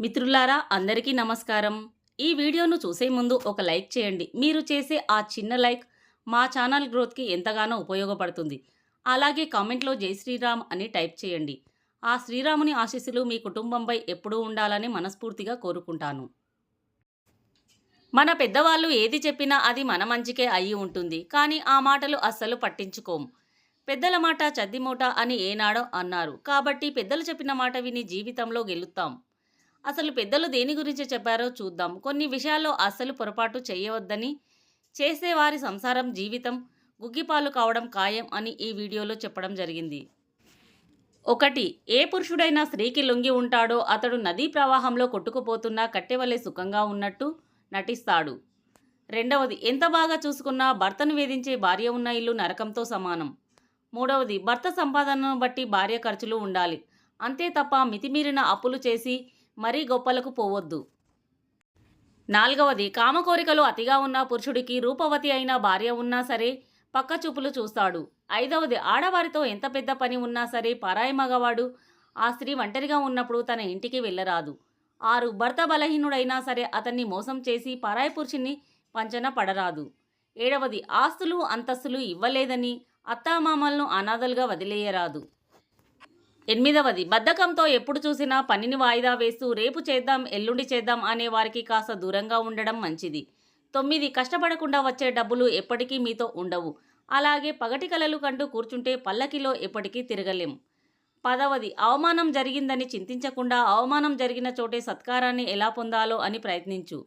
మిత్రులారా అందరికీ నమస్కారం. ఈ వీడియోను చూసే ముందు ఒక లైక్ చేయండి. మీరు చేసే ఆ చిన్న లైక్ మా ఛానల్ గ్రోత్కి ఎంతగానో ఉపయోగపడుతుంది. అలాగే కామెంట్లో జై శ్రీరామ్ అని టైప్ చేయండి. ఆ శ్రీరాముని ఆశీస్సులు మీ కుటుంబంపై ఎప్పుడూ ఉండాలని మనస్ఫూర్తిగా కోరుకుంటాను. మన పెద్దవాళ్ళు ఏది చెప్పినా అది మన మంచికే అయి ఉంటుంది. కానీ ఆ మాటలు అస్సలు పట్టించుకోం. పెద్దల మాట చద్దిమూట అని ఏనాడో అన్నారు. కాబట్టి పెద్దలు చెప్పిన మాట విని జీవితంలో గెలుస్తాం. అసలు పెద్దలు దేని గురించి చెప్పారో చూద్దాం. కొన్ని విషయాల్లో అస్సలు పొరపాటు చేయవద్దని చేసేవారి సంసారం జీవితం గుగ్గిపాలు కావడం ఖాయం అని ఈ వీడియోలో చెప్పడం జరిగింది. ఒకటి ఏ పురుషుడైనా స్త్రీకి లొంగి ఉంటాడో అతడు నదీ ప్రవాహంలో కొట్టుకుపోతున్నా కట్టెవలే సుఖంగా ఉన్నట్టు నటిస్తాడు. రెండవది ఎంత బాగా చూసుకున్నా భర్తను వేధించే భార్య ఉన్న ఇల్లు నరకంతో సమానం. మూడవది భర్త సంపాదనను బట్టి భార్య ఖర్చులు ఉండాలి. అంతే తప్ప మితిమీరిన అప్పులు చేసి మరీ గొప్పలకు పోవద్దు. నాలుగవది కామకోరికలు అతిగా ఉన్న పురుషుడికి రూపవతి అయిన భార్య ఉన్నా సరే పక్క చూపులు చూస్తాడు. ఐదవది ఆడవారితో ఎంత పెద్ద పని ఉన్నా సరే పరాయి మగవాడు ఆ స్త్రీ ఒంటరిగా ఉన్నప్పుడు తన ఇంటికి వెళ్ళరాదు. ఆరు భర్త బలహీనుడైనా సరే అతన్ని మోసం చేసి పరాయి పురుషుని పంచన పడరాదు. ఏడవది ఆస్తులు అంతస్తులు ఇవ్వలేదని అత్తామామలను అనాథలుగా వదిలేయరాదు. ఎనిమిదవది. బద్ధకంతో ఎప్పుడు చూసినా పనిని వాయిదా వేస్తూ రేపు చేద్దాం ఎల్లుండి చేద్దాం అనే వారికి కాస్త దూరంగా ఉండడం మంచిది. తొమ్మిది. కష్టపడకుండా వచ్చే డబ్బులు ఎప్పటికీ మీతో ఉండవు. అలాగే పగటి కలలు కంటూ కూర్చుంటే పల్లకిలో ఎప్పటికీ తిరగలేం. పదవది. అవమానం జరిగిందని చింతించకుండా అవమానం జరిగిన చోటే సత్కారాన్ని ఎలా పొందాలో అని ప్రయత్నించు.